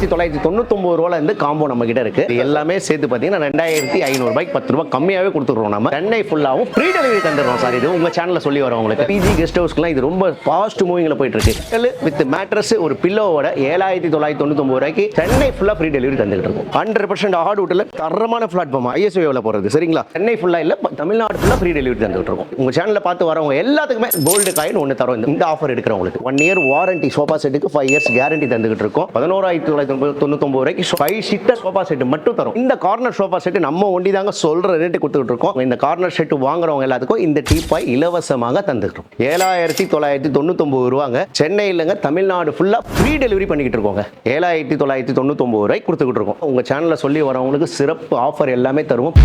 ஆயிரத்தி தொள்ளாயிரத்தி தொண்ணூத்தொம்பது ரூபால இருந்து காம்போ நம்ம கிட்ட இருக்கு எல்லாமே சேர்த்து பார்த்தீங்கன்னா ரெண்டாயிரத்தி ஐநூறு ரூபாய்க்கு பத்து ரூபாய் கம்மியாவே கொடுத்துருவோம் நம்ம. சென்னை ஃபுல்லாகவும் ஃப்ரீ டெலிவரி தந்துடுறோம் சார் இது உங்க சேனல்ல சொல்லி வரவங்களுக்கு பிஜி கெஸ்ட் ஹவுஸ்க்குலாம் இது ரொம்ப ஃபாஸ்ட் மூவிங்ல போயிட்டு இருக்கு. வித் மேட்ரஸ் ஒரு பில்லோவோட ஏழாயிரத்தி தொள்ளாயிரத்தி தொண்ணூத்தொம்பது ரூபாய்க்கு சென்னை ஃபுல்லா ஃப்ரீ டெலிவரி தந்துட்டு இருக்கும். ஹண்ட்ரட் பர்சன்ட் ஹார்ட் வீட்டில் தரமான பிளாட்ஃபார்ம் ஐஎஸ்ஓவில் போறது சரிங்களா? சென்னை ஃபுல்லா இல்ல தமிழ்நாடு ஃபுல்லா ஃப்ரீ டெலிவரி தந்துட்டு இருக்கோம். உங்க சேனல்ல பார்த்து வரவங்க எல்லாத்துக்குமே கோல்டு காயின் ஒன்று தரோம். இந்த- இந்த ஆஃபர் எடுக்கிறவங்களுக்கு. ஒன் இயர் வாரண்டி சோஃபா செட்டுக்கு ஃபைவ் இயர்ஸ் கேரண்டி தந்துகிட்டு இருக்கோம். பதினோராயிரத்தி தொள்ளாயிரத்தி தொண்ணூத்தொம்பது ரூபாய்க்கு ஃபைவ் சீட்டர் சோஃபா செட் மட்டும் தரும். இந்த கார்னர் சோஃபா செட் நம்ம ஒண்டி தாங்க சொல்ற ரேட்டு கொடுத்துட்டு இருக்கோம். இந்த கார்னர் செட் வாங்குறவங்க எல்லாத்துக்கும் இந்த டீப்பாய் இலவசமாக தந்துக்கிறோம். ஏழாயிரத்தி தொள்ளாயிரத்தி தொண்ணூத்தொம்பது ரூபாங்க. சென்னையிலங்க தமிழ்நாடு ஃபுல்லா ஃப்ரீ டெலிவரி பண்ணிக்கிட்டு இருக்கோங்க. ஏழாயிரத்தி தொள்ளாயிரத்தி தொண்ணூத்தொம்பது ரூபாய்க்கு கொடுத்துக்கிட்டு இருக்கோம். உங்க சேனல்ல சொல்லி வரவங்களுக்கு சிறப்பு ஆஃபர் எல்லாமே தருவோம்.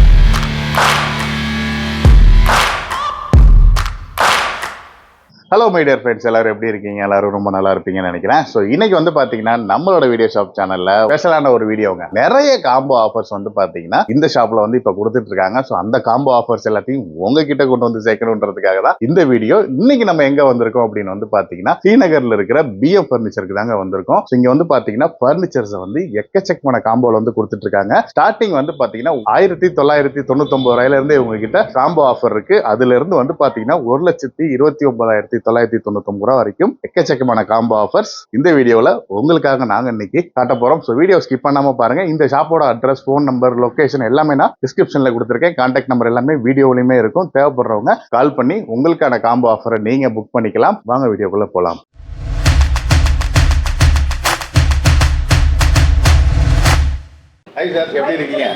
ஹலோ மை டியர் ஃப்ரெண்ட்ஸ் எல்லாரும் எப்படி இருக்கீங்க? எல்லாரும் ரொம்ப நல்லா இருப்பீங்கன்னு நினைக்கிறேன். ஸோ இன்னைக்கு வந்து பார்த்தீங்கன்னா நம்மளோட வீடியோ ஷாப் சேனலில் ஸ்பெஷலான ஒரு வீடியோங்க நிறைய காம்போ ஆஃபர்ஸ் வந்து பார்த்தீங்கன்னா இந்த ஷாப்பில் வந்து இப்போ கொடுத்துட்டு இருக்காங்க. ஸோ அந்த காம்போ ஆஃபர்ஸ் எல்லாத்தையும் உங்ககிட்ட கொண்டு வந்து சேர்க்கணுன்றதுக்காக தான் இந்த வீடியோ இன்னைக்கு நம்ம எங்கே வந்திருக்கோம் அப்படின்னு வந்து பார்த்தீங்கன்னா ஸ்ரீநகரில் இருக்கிற பிஎஃப் ஃபர்னிச்சருக்கு தாங்க வந்திருக்கோம். ஸோ இங்கே வந்து பார்த்தீங்கன்னா ஃபர்னிச்சர்ஸை வந்து எக்கச்சக்கமான காம்போவில் வந்து கொடுத்துட்டு இருக்காங்க. ஸ்டார்டிங் வந்து பார்த்தீங்கன்னா ஆயிரத்தி தொள்ளாயிரத்தி தொண்ணூத்தொம்பது ரூபாயிலிருந்து இவங்க கிட்ட காம்போ ஆஃபர் இருக்கு. அதுலேருந்து வந்து பார்த்தீங்கன்னா ஒரு லட்சத்தி இருபத்தி ஒன்பதாயிரத்தி தொள்ளாயிரத்தி தொண்ணூத்தொன்பது ரூபா வரைக்கும் எக்கச்சக்கமான காம்போ ஆஃபர்ஸ் இந்த வீடியோவில் உங்களுக்காக நாங்க இன்னைக்கு காட்ட போறோம். ஸோ வீடியோ ஸ்கிப் பண்ணாம பாருங்க. இந்த ஷாப்போட அட்ரஸ் ஃபோன் நம்பர் லொக்கேஷன் எல்லாமே நான் டிஸ்கிரிப்ஷன்ல கொடுத்துருக்கேன். கான்டாக்ட் நம்பர் எல்லாமே வீடியோலையுமே இருக்கும். தேவைப்படுறவங்க கால் பண்ணி உங்களுக்கான காம்போ ஆஃபரை நீங்க புக் பண்ணிக்கலாம். வாங்க வீடியோக்குள்ள போலாம்.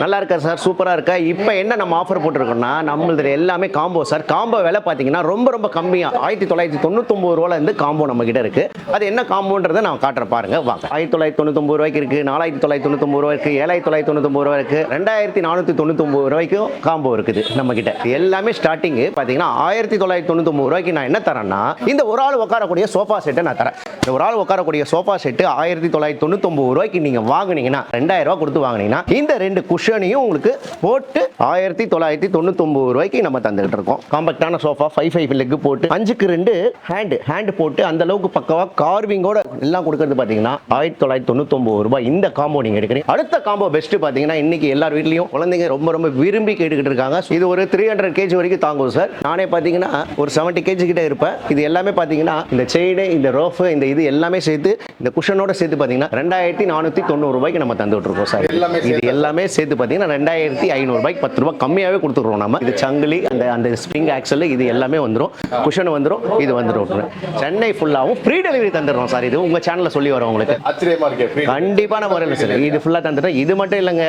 நல்லா இருக்கா சார் சூப்பராக இருக்கா? இப்போ என்ன நம்ம ஆஃபர் போட்டிருக்கோம்னா நம்மளது எல்லாமே காம்போ சார் காம்போ விலை பார்த்தீங்கன்னா ரொம்ப ரொம்ப கம்மியாக ஆயிரத்தி தொள்ளாயிரத்தி தொண்ணூத்தொம்பது ரூபால இருந்து காம்போ நம்ம கிட்ட இருக்கு. அது என்ன காம்போன்றதை நான் காட்டுறேன் பாருங்க. வாங்க. ஆயிரத்தி தொள்ளாயிரத்தி தொண்ணூத்தொம்பது ரூபாய்க்கு இருக்கு நாலாயிரத்தி தொள்ளாயிரத்தி தொண்ணூத்தொம்பது ரூபாய் இருக்கு ஏழாயிரத்தி தொள்ளாயிரத்தி தொண்ணூத்தொம்பது ரூபாய் இருக்கு ரெண்டாயிரத்தி நானூற்றி தொண்ணூத்தொம்பது ரூபாய்க்கும் காம்போ இருக்குது நம்ம கிட்ட. எல்லாமே ஸ்டார்டிங் பார்த்தீங்கன்னா ஆயிரத்தி தொள்ளாயிரத்தி தொண்ணூத்தொம்பது ரூபாய்க்கு நான் என்ன தரேன்னா இந்த ஒரு ஆள் உட்காரக்கூடிய சோஃபா செட்டை நான் தரேன். இந்த ஒரு ஆள் உட்காரக்கூடிய சோஃபா செட்டு ஆயிரத்தி தொள்ளாயிரத்தி தொண்ணூத்தொம்பது ரூபாய்க்கு நீங்க வாங்குனீங்கன்னா ரெண்டாயிரம் ரூபாய் கொடுத்து வாங்கினீங்கன்னா இந்த ரெண்டு குஷனையும் உங்களுக்கு போட்டு ஆயிரத்தி தொள்ளாயிரத்தி தொண்ணூத்தொம்பது ரூபாய்க்கு நம்ம தந்துகிட்டு இருக்கோம். காம்பேக்டான சோஃபா ஃபைவ் ஃபைவ் லெக் போட்டு அஞ்சுக்கு ரெண்டு ஹேண்டு ஹேண்டு போட்டு அந்த அளவுக்கு பக்கவா கார்விங்கோட எல்லாம் கொடுக்கறது பார்த்தீங்கன்னா ஆயிரத்தி தொள்ளாயிரத்தி தொண்ணூத்தொம்பது ரூபாய் இந்த காம்போ நீங்க எடுக்கிறீங்க. அடுத்த காம்போ பெஸ்ட் பார்த்தீங்கன்னா இன்னைக்கு எல்லார் வீட்லயும் குழந்தைங்க ரொம்ப ரொம்ப விரும்பி கேட்டுக்கிட்டு இருக்காங்க. இது ஒரு த்ரீ ஹண்ட்ரட் கேஜி வரைக்கும் தாங்கும் சார் நானே பார்த்தீங்கன்னா ஒரு செவன்ட்டி கேஜி கிட்ட இருப்பேன். இது எல்லாமே பார்த்தீங்கன்னா இந்த செயின் இந்த ரோஃப் இந்த இது எல்லாமே சேர்த்து இந்த குஷனோட சேர்த்து பார்த்தீங்கன்னா ரெண்டாயிரத்தி நானூற்றி தொண்ணூறு ரூபாய்க்கு நம்ம தந்துட்டு இருக்கோம் சார் எல்லாமே இது எல்லாமே சேர்த்து பார்த்தீங்கன்னா ரெண்டாயிரத்தி ஐநூறு ரூபாய்க்கு பத்து ரூபாய் கம்மியாகவே கொடுத்துருவோம் நம்ம இது சங்கிலி அந்த அந்த ஸ்ப்ரிங் ஆக்சல் இது எல்லாமே வந்துடும் குஷன் வந்துடும் இது வந்துடும் சென்னை ஃபுல்லாகவும் ஃப்ரீ டெலிவரி தந்துடுறோம் சார். இது உங்கள் சேனலில் சொல்லி ஆச்சரியமா இருக்கே கண்டிப்பான முறையில் சார். இது ஃபுல்லாக தந்துட்டேன் இது மட்டும் இல்லைங்க.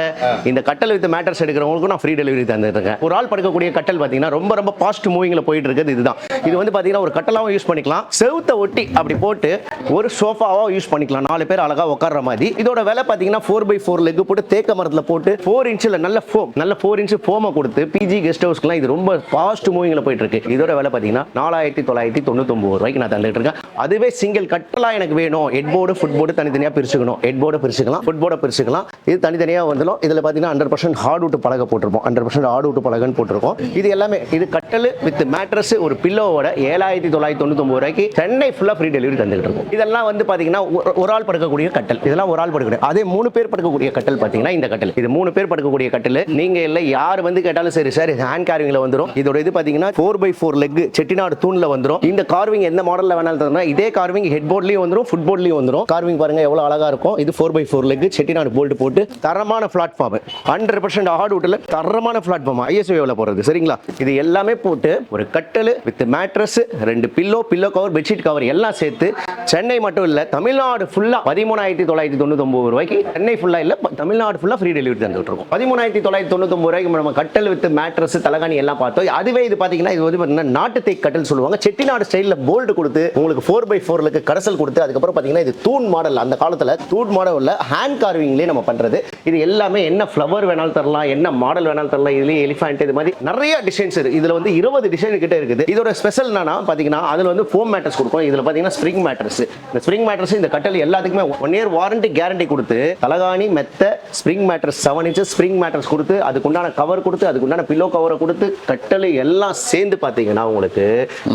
இந்த கட்டல் வித் மேட்டர்ஸ் எடுக்கிறவங்களுக்கும் நான் ஃப்ரீ டெலிவரி தந்துருக்கேன் ஒரு ஆள் படுக்கக்கூடிய கட்டல் பார்த்தீங்கன்னா ரொம்ப ரொம்ப பாஸ்ட் மூவிங்கில் போயிட்டு இருக்குது. இதுதான். இது வந்து பார்த்தீங்கன்னா ஒரு கட்டலாவும் யூஸ் பண்ணிக்கலாம். செவுத்த ஒட்டி அப்படி போட்டு ஒரு சோஃபாவாக யூஸ் பண்ணிக்கலாம். நாலு பேர் அழகாக உட்கார்ற மாதிரி. இதோட விலை பார்த்தீங்கன்னா ஃபோர் பை ஃபோர் லெக் போட்டு தேக்க மரத்தில் போட்டு ஃபோர் இன்ச்சில் நல்ல ஃபோம் நல்ல ஃபோர் இன்ச் ஃபோமை கொடுத்து பிஜி கெஸ்ட் ஹவுஸ்க்குலாம் இது ரொம்ப ஃபாஸ்ட் மூவிங்கில் போயிட்டு இருக்கு. இதோட விலை பார்த்தீங்கன்னா நாலாயிரத்தி தொள்ளாயிரத்தி தொண்ணூத்தொம்பது ரூபாய்க்கு நான் தந்துட்டு இருக்கேன். அதுவே சிங்கிள் கட்டலாக எனக்கு வேணும். ஹெட் போர்டு ஃபுட் போர்டு தனித்தனியாக பிரிச்சுக்கணும். ஹெட் பிரிச்சுக்கலாம் ஃபுட் போர்டை பிரிச்சுக்கலாம். இது தனித்தனியாக வந்துடும். இதில் பார்த்தீங்கன்னா ஹண்ட்ரட் பர்சன்ட் ஹார்ட் விட்டு பழக போட்டிருப்போம். ஹண்ட்ரட் பர்சன்ட் ஹார்ட் விட்டு பழகன்னு போட்டிருக்கோம். இது எல்லாமே இது கட்டல் வித் மேட்ரஸ் ஒரு பில்லோவோட ஏழாயிரத்தி தொள்ளாயிரத்தி தொண்ணூத்தொம்பது ரூபாய்க்கு சென்னை ஃபுல்லாக ஃப்ரீ டெலிவரி தந்துட்டு இருக்கோம். இதெல்லாம் வந்து பார்த்தீங்கன்னா ஒரு- ஒரு ஆள் படுக்கக்கூடிய கட்டல். இதெல்லாம் ஒரு ஆள் படுக்கக்கூடிய அதே மூணு பேர் படுக்கக்கூடிய கட்டல் பார்த்தீங்கன்னா இந்த கட்டில். இது மூணு பேர் படுக்கக்கூடிய கட்டில். நீங்க இல்லை யார் வந்து கேட்டாலும் சரி சார் ஹேண்ட் கார்விங்ல வந்துடும் இதோட இது பார்த்தீங்கன்னா four by four leg Chettinad தூண்ல வந்துடும் இந்த கார்விங் எந்த மாடல்ல வேணாலும் தரணும் இதே கார்விங் ஹெட் போர்ட்லயும் வந்துடும் ஃபுட் போர்ட்லயும் வந்துடும் கார்விங் பாருங்க எவ்வளவு அழகா இருக்கும். இது four by four leg Chettinad bolt போட்டு தரமான பிளாட்ஃபார்ம் ஹண்ட்ரட் பர்சன்ட் ஹார்ட் வுட்ல தரமான பிளாட்ஃபார்ம் ஐஎஸ்ஓவில் போறது சரிங்களா? இது எல்லாமே போட்டு ஒரு கட்டல் வித் மேட்ரஸ் ரெண்டு pillow pillow cover bedsheet cover எல்லாம் சேர்த்து சென்னை மட்டும் இல்ல தமிழ்நாடு ஃபுல்லா பதிமூணாயிரத்தி தொள்ளாயிரத்தி தொண்ணூத்தொம்பது ரூபாய்க்கு சென்னை ஃபுல்லா இல்ல தமிழ்நாடு ஃபுல்லாக ஃப்ரீ டெலிவரி தந்துட்டுருக்கோம் பதிமூணாயிரத்தி தொள்ளாயிரத்தி தொண்ணூத்தொம்பது ரூபாய்க்கு நம்ம கட்டல் வித்து மேட்ரஸ் தலகாணி எல்லாம் பார்த்தோம். அதுவே இது பார்த்தீங்கன்னா இது வந்து பார்த்தீங்கன்னா நாட்டு தேக் கட்டல் சொல்லுவாங்க. செட்டிநாடு ஸ்டைலில் போல்டு கொடுத்து உங்களுக்கு ஃபோர் பை ஃபோர்லுக்கு கடைசல் கொடுத்து அதுக்கப்புறம் பார்த்தீங்கன்னா இது தூண் மாடல். அந்த காலத்தில் தூண் மாடலில் ஹேண்ட் கார்விங்லேயே நம்ம பண்ணுறது இது எல்லாமே என்ன ஃப்ளவர் வேணாலும் தரலாம் என்ன மாடல் வேணாலும் தரலாம் இதுலேயே எலிஃபென்ட் இது மாதிரி நிறைய டிசைன்ஸ் இருக்குது இதில் வந்து இருபது டிசைன் கிட்ட இருக்குது. இதோட ஸ்பெஷல் என்னன்னா பார்த்தீங்கன்னா அதில் வந்து ஃபோம் மேட்டர்ஸ் கொடுக்கும் இதில் பார்த்தீங்கன்னா ஸ்ப்ரிங் மேட்ரஸ் இந்த ஸ்ப்ரிங் மேட்ரஸ் இந்த கட்டல் எல்லாத்துக்குமே ஒன் இயர் வாரண்டி கேரண்டி கொடுத்து தலகாணி மெத்த spring spring mattress seven inches spring mattress கொடுத்து அதுக்குண்டான கவர் கொடுத்து அதுக்குண்டான பில்லோ கவரை கொடுத்து கட்டளை எல்லாம் சேர்ந்து பார்த்தீங்கன்னா உங்களுக்கு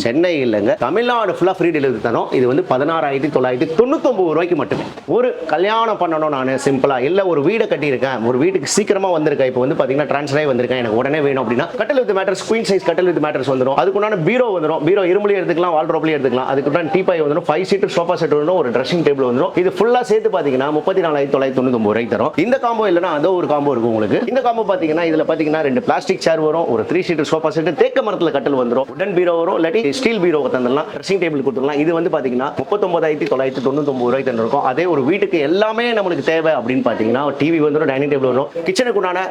சென்னை இல்லைங்க. தமிழ்நாடு ஃபுல்லாக ஃப்ரீ டெலிவரி தரோம் இது வந்து பதினாறாயிரத்தி தொள்ளாயிரத்தி தொண்ணூத்தொம்பது ரூபாய்க்கு மட்டுமே. ஒரு கல்யாணம் பண்ணணும் நான் சிம்பிளாக இல்லை ஒரு வீடை கட்டியிருக்கேன். ஒரு வீட்டுக்கு சீக்கிரமாக வந்திருக்கேன். இப்போ வந்து பார்த்தீங்கன்னா ட்ரான்ஸ்ஃபர் ஆகி வந்திருக்கேன். எனக்கு உடனே வேணும் அப்படின்னா கட்டல் வித் மேட்டர்ஸ் குயின் சைஸ் கட்டல் வித் மேட்டர்ஸ் வந்துடும் அதுக்குண்டான பீரோ வந்துடும் பீரோ இரும்புலையும் எடுத்துக்கலாம் வால்ட்ரோப்லையும் எடுத்துக்கலாம். அதுக்குண்டான டீபாய் வந்துடும் ஃபைவ் சீட்டர் சோஃபா செட் வந்துடும் ஒரு ட்ரெஸ்ஸிங் டேபிள் வந்துடும் இது ஃபுல்லாக சேர்த்து பார்த்தீங்கன்னா முப்பத்தி நாலாயிரத்தி தொள்ளாயிரத்தி தொண்ணூத்தொம்பது ரூபாய்க்கு தரும் இந்த காம்போ இல்லைனா அதோ ஒரு காம்போ இருக்கும் உங்களுக்கு. இந்த காம்போ பார்த்தீங்கன்னா இதில் பார்த்தீங்கன்னா ரெண்டு பிளாஸ்டிக் சேர் வரும் ஒரு த்ரீ சீட்டர் சோஃபா செட்டு தேக்க மரத்தில் கட்டல் வந்துடும் உடன் பீரோ வரும் இல்லாட்டி ஸ்டீல் பீரோ தந்துடலாம். ட்ரெஸ்ஸிங் டேபிள் கொடுத்துடலாம். இது வந்து பார்த்தீங்கன்னா முப்பத்தொம்பதாயிரத்தி தொள்ளாயிரத்தி தொண்ணூத்தொம்பது ரூபாய்க்கு தந்திருக்கும். அதே ஒரு வீட்டுக்கு எல்லாமே நம்மளுக்கு தேவை அப்படின்னு பார்த்தீங்கன்னா டிவி வந்துடும் டைனிங் டேபிள் வரும். கிச்சனுக்கு உண்டான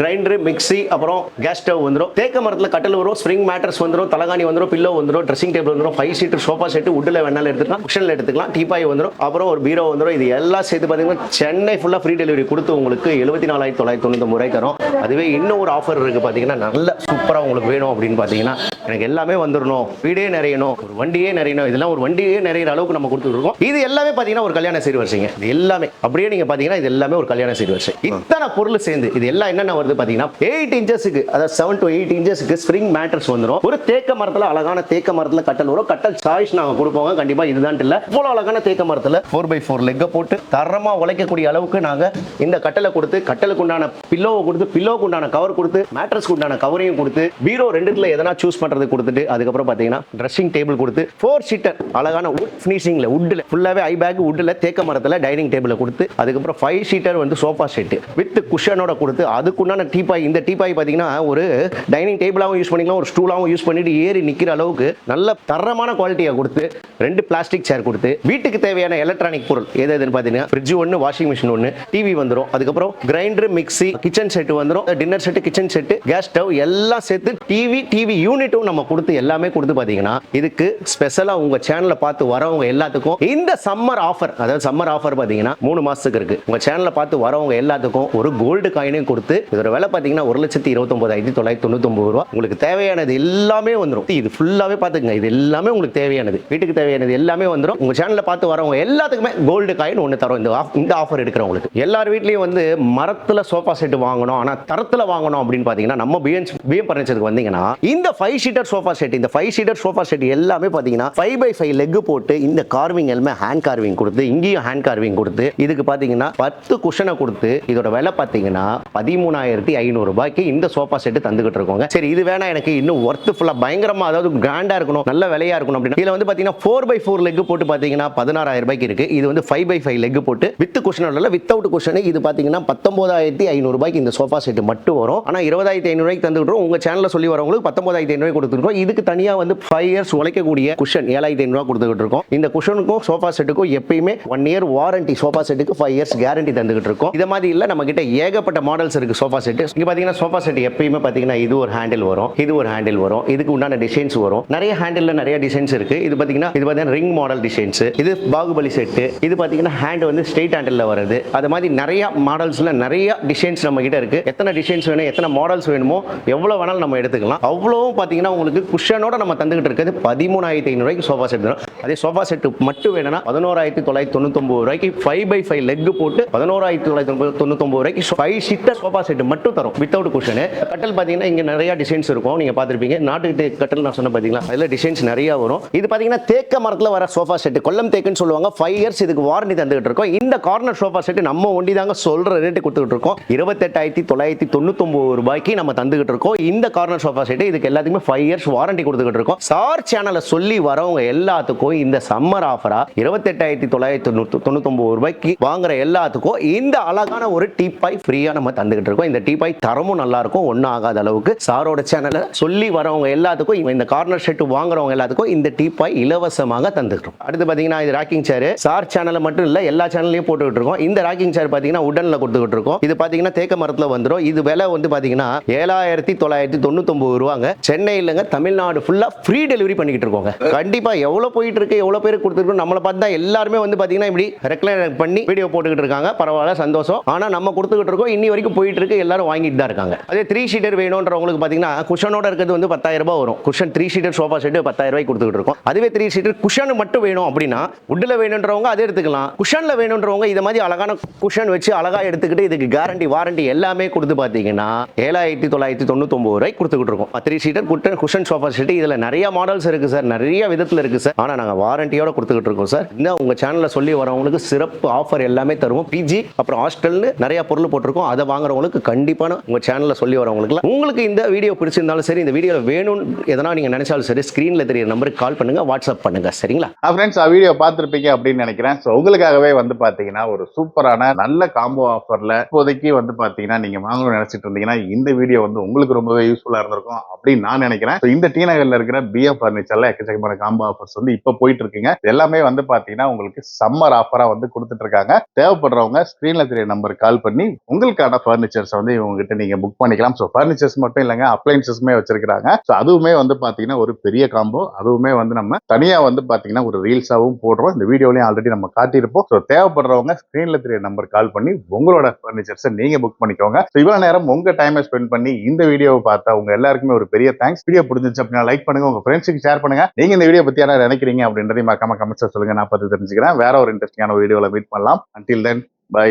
கிரைண்டர் மிக்ஸி அப்புறம் கேஸ் ஸ்டவ் வந்துடும் தேக்க மரத்தில் கட்டல் வரும் ஸ்ப்ரிங் மேட்டர்ஸ் வந்துடும் தலகாணி வந்துடும் பில்லோ வந்துடும் ட்ரெஸ்ஸிங் டேபிள் வந்துடும் ஃபைவ் சீட்டர் சோஃபா செட்டு உட்டில் வேணாலும் எடுத்துக்கலாம் குஷனில் எடுத்துக்கலாம் டீபாய் வந்துடும் அப்புறம் ஒரு பீரோ வந்துடும் இது எல்லாம் சேர்த்து பார்த்தீங்கன்னா சென்னை ஃபுல்லாக ஃப்ரீ டெலிவரி கொடுத்து உங்களுக்கு எழுபத்தி நாலாயிரத்தி தொள்ளாயிரத்தி தொண்ணூத்தொம்பது ரூபாய்க்கு தரும். அதுவே இன்னும் ஒரு ஆஃபர் இருக்குது பார்த்தீங்கன்னா நல்ல சூப்பராக உங்களுக்கு வேணும் அப்படின்னு பார்த்தீங்கன்னா எனக்கு எல்லாமே வந்துடணும் வீடே நிறையணும் ஒரு வண்டியே நிறையணும். இதெல்லாம் ஒரு வண்டியே நிறையிற அளவுக்கு நம்ம கொடுத்துருக்கோம் இது எல்லாமே பார்த்தீங்கன்னா ஒரு கல்யாண சீர் வரிசைங்க. இது எல்லாமே. அப்படியே நீங்க பார்த்தீங்கன்னா இது எல்லாமே ஒரு கல்யாண சீர் வரிசை. இத்தனை பொருள் சேர்ந்து இது எல்லாம் என்னென்ன வருது பார்த்தீங்கன்னா எயிட் இன்ச்சஸுக்கு அதாவது செவன் டு எயிட் இன்ச்சஸ்க்கு ஸ்ப்ரிங் மேட்டர்ஸ் வந்துடும் ஒரு தேக்க மரத்தில் அழகான தேக்க மரத்தில் கட்டல் வரும். கட்டல் சாய்ஸ் நாங்கள் கொடுப்போங்க. கண்டிப்பாக இதுதான் இல்லை. இவ்வளோ அழகான தேக்க மரத்தில் ஃபோர் பை ஃபோர் லெக்கை போட்டு தரமாக உழைக்கக்கூடிய அளவுக்கு நாங்கள் இந்த கட்டலை கொடுத்து கட்டலுக்கு உண்டான பில்லோவை கொடுத்து பில்லோவுக்கு உண்டான கவர் கொடுத்து மேட்ரஸ்க்கு உண்டான கவரையும் கொடுத்து பீரோ ரெண்டுத்துல எதனா சூஸ் பண்றது கொடுத்துட்டு அதுக்கப்புறம் பார்த்தீங்கன்னா ட்ரெஸ்ஸிங் டேபிள் கொடுத்து ஃபோர் சீட்டர் அழகான வுட் ஃபினிஷிங்ல வுட்டில் ஃபுல்லாகவே ஐ பேக் வுட்டில் தேக்க மரத்தில் டைனிங் டேபிளை கொடுத்து அதுக்கப்புறம் ஃபைவ் சீட்டர் வந்து சோஃபா செட்டு வித் குஷனோட கொடுத்து அதுக்குண்டான டீபாய் இந்த டீபாய் பார்த்தீங்கன்னா ஒரு டைனிங் டேபிளாகவும் யூஸ் பண்ணிக்கலாம் ஒரு ஸ்டூலாகவும் யூஸ் பண்ணிட்டு ஏறி நிற்கிற அளவுக்கு நல்ல தரமான குவாலிட்டியை கொடுத்து ரெண்டு பிளாஸ்டிக் சேர் கொடுத்து வீட்டுக்கு தேவையான எலக்ட்ரானிக் பொருள் எது எதுன்னு பார்த்தீங்கன்னா ஃப்ரிட்ஜ் ஒன்று வாஷிங் மிஷின் ஒன்று டிவி வந்துடும் அதுக்கப்புறம் அப்புறம் கிரைண்டர் மிக்சி கிச்சன் செட்டு வந்துடும் dinner set kitchen set gas stove எல்லாம் சேர்த்து டிவி டிவி யூனிட்டும் நம்ம கொடுத்து எல்லாமே கொடுத்து பார்த்தீங்கன்னா இதுக்கு ஸ்பெஷலாக உங்கள் சேனலை பார்த்து வரவங்க எல்லாத்துக்கும் இந்த சம்மர் ஆஃபர் அதாவது சம்மர் ஆஃபர் பார்த்தீங்கன்னா மூணு மாதத்துக்கு இருக்கு. உங்கள் சேனலை பார்த்து வரவங்க எல்லாத்துக்கும் ஒரு கோல்டு காயினையும் கொடுத்து இதோட விலை பார்த்தீங்கன்னா ஒரு லட்சத்தி இருபத்தொம்போதாயிரத்தி தொள்ளாயிரத்தி தொண்ணூத்தொம்பது ரூபா. உங்களுக்கு தேவையானது எல்லாமே வந்துடும் இது ஃபுல்லாகவே பார்த்துக்குங்க. இது எல்லாமே உங்களுக்கு தேவையானது. வீட்டுக்கு தேவையானது எல்லாமே வந்துடும் உங்கள் சேனலை பார்த்து வரவங்க எல்லாத்துக்குமே கோல்டு காயின் ஒன்று தரும். இந்த ஆஃப் இந்த ஆஃபர் எடுக்கிறவங்களுக்கு. எல்லார் வீட்லேயும் வந்து மரத்தில் சோஃபா செட் வாங்கணும் ஆனால் தரத்தில் வாங்கணும் அப்படின்னு பார்த்தீங்கன்னா நம்ம பிஎன் பிஎம் பர்னிச்சருக்கு வந்தீங்கன்னா இந்த ஃபைவ் சீட்டர் சோஃபா செட் இந்த ஃபைவ் சீட்டர் சோஃபா செட் எல்லாமே பார்த்தீங்கன்னா ஃபைவ் பை ஃபைவ் லெக் போட்டு இந்த கார்விங் எல்லாமே ஹேண்ட் கார்விங் கொடுத்து இங்கேயும் ஹேண்ட் கார்விங் கொடுத்து இதுக்கு பார்த்தீங்கன்னா பத்து குஷனை கொடுத்து இதோட விலை பார்த்தீங்கன்னா பதிமூணாயிரத்தி ஐநூறு ரூபாய்க்கு இந்த சோஃபா செட் தந்துகிட்டு இருக்கோங்க. சரி இது வேணா எனக்கு இன்னும் ஒர்த்து ஃபுல்லாக பயங்கரமா அதாவது கிராண்டா இருக்கணும் நல்ல விலையா இருக்கணும் அப்படின்னா. இதுல வந்து பார்த்தீங்கன்னா ஃபோர் பை ஃபோர் லெக் போட்டு பார்த்தீங்கன்னா பதினாறாயிரம் ரூபாய்க்கு இருக்கு. இது வந்து ஃபைவ் பை ஃபைவ் லெக் போட்டு வித் குஷன் இல்லை வித்தவுட் குஷன் இது பார்த்தீங்கன்னா பத்தொன்பதாயிரத்தி ஐநூறு ஐநூறுபாய்க்கு இந்த சோஃபா செட் மட்டும் வரும். ஆனால் இருபதாயிரத்தி ஐநூறுபாய்க்கு தந்துக்கிட்டோம் சேனலில் சொல்லி வரவங்களுக்கு பத்தொன்பதாயிரத்தி ஐநூறு கொடுத்துருக்கோம். இதுக்கு தனியாக வந்து ஃபைவ் இயர்ஸ் உழைக்கக்கூடிய குஷன் ஏழாயிரத்தி ஐநூறுபா கொடுத்துக்கிட்டு இருக்கோம் இந்த குஷனுக்கும் சோஃபா செட்டுக்கும் எப்பயுமே ஒன் இயர் வாரண்டி சோஃபா செட்டுக்கு ஃபைவ் இயர்ஸ் கேரண்டி தந்துகிட்டு இருக்கோம் இது மாதிரி இல்லை நம்ம கிட்ட ஏகப்பட்ட மாடல்ஸ் இருக்கு சோஃபா செட்டு இங்க பார்த்தீங்கன்னா சோஃபா செட் எப்பயுமே பார்த்தீங்கன்னா இது ஒரு ஹேண்டில் வரும் இது ஒரு ஹேண்டில் வரும் இதுக்கு உண்டான டிசைன்ஸ் வரும். நிறைய ஹேண்டில் நிறைய டிசைன்ஸ் இருக்கு. இது பார்த்தீங்கன்னா இது பார்த்தீங்கன்னா ரிங் மாடல் டிசைன்ஸ் இது பாகுபலி செட்டு இது பார்த்தீங்கன்னா ஹேண்ட் வந்து ஸ்ட்ரெயிட் ஹேண்டில் வருது. அது மாதிரி நிறைய மாடல்ஸில் நிறைய டிசைன்ஸ் நம்ம கிட்ட இருக்கு. எத்தனை டிசைன்ஸ் வேணும் எத்தனை மாடல்ஸ் வேணுமோ எவ்வளோ வேணாலும் நம்ம எடுத்துக்கலாம். அவ்வளோவும் பார்த்தீங்கன்னா உங்களுக்கு குஷனோட நம்ம தந்துகிட்டு இருக்கிறது பதிமூணாயிரத்தி ஐநூறுவாய்க்கு சோஃபா செட் தரும் அதே சோஃபா செட்டு மட்டும் வேணும்னா பதினோராயிரத்தி தொள்ளாயிரத்தி தொண்ணூத்தொம்பது ரூபாய்க்கு ஃபைவ் பை ஃபைவ் லெக் போட்டு பதினோராயிரத்தி தொள்ளாயிரத்தி தொண்ணூத்தொம்பது ரூபாய்க்கு ஃபைவ் சீட்டர் சோஃபா செட்டு மட்டும் தரும். வித்தவுட் குஷனு கட்டல் பார்த்தீங்கன்னா இங்கே நிறைய டிசைன்ஸ் இருக்கும். நீங்கள் பார்த்துருப்பீங்க நாட்டு கட்டல் நான் சொன்ன பார்த்தீங்களா அதில் டிசைன்ஸ் நிறைய வரும். இது பார்த்தீங்கன்னா தேக்க மரத்தில் வர சோஃபா செட்டு கொல்லம் தேக்குன்னு சொல்லுவாங்க. ஃபைவ் இயர்ஸ் இதுக்கு வாரண்டி தந்துகிட்டு இருக்கோம். இந்த கார்னர் சோஃபா செட்டு நம்ம ஒண்டி தாங்க சொல்ற ரேட்டு கொடுத்துட்டு இருக்கோம் இருபத்தெட்டாயிரத்தி தொள்ளாயிரத்தி தொண்ணூத்தொம்பது ரூபாய்க்கு நம்ம தந்துகிட்டு இருக்கோம் இந்த கார்னர் சோஃபா செட்டு இதுக்கு எல்லாத்துக்குமே ஃபைவ் இயர்ஸ் வாரண்டி கொடுத்துக்கிட்டு இருக்கோம் சார் சேனலை சொல்லி வரவங்க எல்லாத்துக்கும் இந்த சம்மர் ஆஃபரா இருபத்தெட்டாயிரத்தி தொள்ளாயிரத்தி தொண்ணூத்தி தொண்ணூத்தொம்பது ரூபாய்க்கு வாங்குற எல்லாத்துக்கும் இந்த அழகான ஒரு டீப்பாய் ஃப்ரீயா நம்ம தந்துகிட்டு இருக்கோம் இந்த டீப்பாய் தரமும் நல்லா இருக்கும் ஒன்றும் ஆகாத அளவுக்கு. சாரோட சேனலை சொல்லி வரவங்க எல்லாத்துக்கும் இந்த கார்னர் செட் வாங்குறவங்க எல்லாத்துக்கும் இந்த டீப்பாய் இலவசமாக தந்துக்கிறோம் அடுத்து பார்த்தீங்கன்னா இது ராக்கிங் சேர் சார் சேனல் மட்டும் இல்லை எல்லா சேனல்லையும் போட்டுக்கிட்டு இருக்கோம் இந்த ராக்கிங் சேர் பார்த்தீங்கன்னா உடனில் கொடுத்துக்கிட்டு இருக்கோம் இது பார்த்தீங்கன்னா தேக்க மரத்தில் வந்துடும் இது விலை வந்து பார்த்தீங்கன்னா ஏழாயிரத்தி தொள்ளாயிரத்தி தொண்ணூத்தொம்பது ரூபாங்க. சென்னை இல்லைங்க தமிழ்நாடு ஃபுல்லாக ஃப்ரீ டெலிவரி பண்ணிக்கிட்டு இருக்கோங்க. கண்டிப்பாக எவ்வளோ போயிட்டு இருக்கு எவ்வளோ பேருக்கு கொடுத்துருக்கோம் நம்மளை பார்த்து தான் எல்லாருமே வந்து பார்த்தீங்கன்னா இப்படி ரெக்லைன் பண்ணி வீடியோ போட்டுக்கிட்டு இருக்காங்க. பரவாயில்ல சந்தோஷம். ஆனால் நம்ம கொடுத்துக்கிட்டு இருக்கோம் இன்னி வரைக்கும் போயிட்டு இருக்கு எல்லாரும் வாங்கிட்டு தான் இருக்காங்க. அதே த்ரீ ஷீட்டர் வேணுன்றவங்களுக்கு பார்த்தீங்கன்னா குஷனோட இருக்கிறது வந்து பத்தாயிரம் ரூபாய் வரும். Cushion three seater sofa set பத்தாயிரம் ரூபாய் கொடுத்துக்கிட்டு இருக்கோம். அதுவே த்ரீ ஷீட்டர் குஷன் மட்டும் வேணும் அப்படின்னா உட்டில் வேணுன்றவங்க அதை எடுத்துக்கலாம். குஷனில் வேணுன்றவங்க இது மாதிரி அழகான குஷன் வச்சு அழகாக எடுத்துக்கிட்டு இதுக்கு கேரண்டி வாரண்டி எல்லாமே கொடுத்து பார்த்தீங்கன்னா ஏழாயிரத்தி தொள்ளாயிரத்தி தொண்ணூத்தொம்பது ரூபாய் கொடுத்துக்கிட்டு இருக்கோம். Three seater cotton cushion sofa seat இதில் நிறைய மாடல்ஸ் இருக்கு சார் நிறைய விதத்தில் இருக்கு சார் ஆனால் நாங்கள் வாரண்டியோட கொடுத்துக்கிட்டு இருக்கோம் சார் இன்னும் உங்கள் சேனலில் சொல்லி வரவங்களுக்கு சிறப்பு ஆஃபர் எல்லாமே தருவோம். பிஜி அப்புறம் ஹாஸ்டல்னு நிறைய பொருள் போட்டிருக்கோம். அதை வாங்குறவங்களுக்கு கண்டிப்பான உங்கள் சேனலில் சொல்லி வரவங்களுக்கு உங்களுக்கு இந்த வீடியோ பிடிச்சிருந்தாலும் சரி இந்த வீடியோ வேணும்னு எதனா நீங்கள் நினைச்சாலும் சரி ஸ்க்ரீனில் தெரியுற நம்பருக்கு கால் பண்ணுங்க வாட்ஸ்அப் பண்ணுங்க சரிங்களா? ஃப்ரெண்ட்ஸ் வீடியோ பார்த்துருப்பீங்க அப்படின்னு நினைக்கிறேன். ஸோ உங்களுக்காகவே வந்து பார்த்தீங்கன்னா ஒரு சூப்பரான நல்ல காம்போ ஆஃபரில் இப்போதைக்கு வந்து பார்த்தீங்கன்னா நீங்க வாங்கணும்னு நினைச்சிட்டு இருந்தீங்கன்னா இந்த வீடியோ வந்து உங்களுக்கு ரொம்பவே யூஸ்ஃபுல்லா இருந்திருக்கும் அப்படின்னு நான் நினைக்கிறேன். இந்த டி நகரில் இருக்கிற பிஎஃப் ஃபர்னிச்சரில் எக்கச்சக்கமான காம்போ ஆஃபர்ஸ் வந்து இப்போ போயிட்டு இருக்குங்க எல்லாமே வந்து பார்த்தீங்கன்னா உங்களுக்கு சம்மர் ஆஃபராக வந்து கொடுத்துட்டு இருக்காங்க. தேவைப்படுறவங்க ஸ்க்ரீனில் தெரிய நம்பர் கால் பண்ணி உங்களுக்கான ஃபர்னிச்சர்ஸ் வந்து இவங்க கிட்ட நீங்க புக் பண்ணிக்கலாம். ஸோ ஃபர்னிச்சர்ஸ் மட்டும் இல்லைங்க அப்ளைன்சஸுமே வச்சிருக்காங்க ஸோ அதுவுமே வந்து பார்த்தீங்கன்னா ஒரு பெரிய காம்போ அதுவுமே வந்து நம்ம தனியாக வந்து பார்த்தீங்கன்னா ஒரு ரீல்ஸாவும் போடுறோம். இந்த வீடியோலையும் ஆல்ரெடி நம்ம காட்டியிருப்போம். ஸோ தேவைப்படுறவங்க ஸ்க்ரீனில் தெரிய நம்பர் கால் பண்ணி உங்களோட ஃபர்னிச்சர்ஸை நீங்க புக் பண்ணிக்கோங்க. இவ்வளவு நேரம் உங்க டைமை ஸ்பெண்ட் பண்ணி இந்த வீடியோவை பார்த்தா உங்க எல்லாருக்குமே ஒரு பெரிய தேங்க்ஸ் வீடியோ பிடிச்சிச்சு அப்படின்னா லைக் பண்ணுங்க. உங்க ஃப்ரெண்ட்ஸுக்கு ஷேர் பண்ணுங்க. நீங்க இந்த வீடியோ பத்தி என்ன நினைக்கிறீங்க அப்படின்றதையும் மறக்காம கமெண்ட்ஸ் சொல்லுங்க. நான் பார்த்து தெரிஞ்சுக்கிறேன். வேற ஒரு இன்ட்ரெஸ்டிங்கான வீடியோவில் மீட் பண்ணலாம். Until then by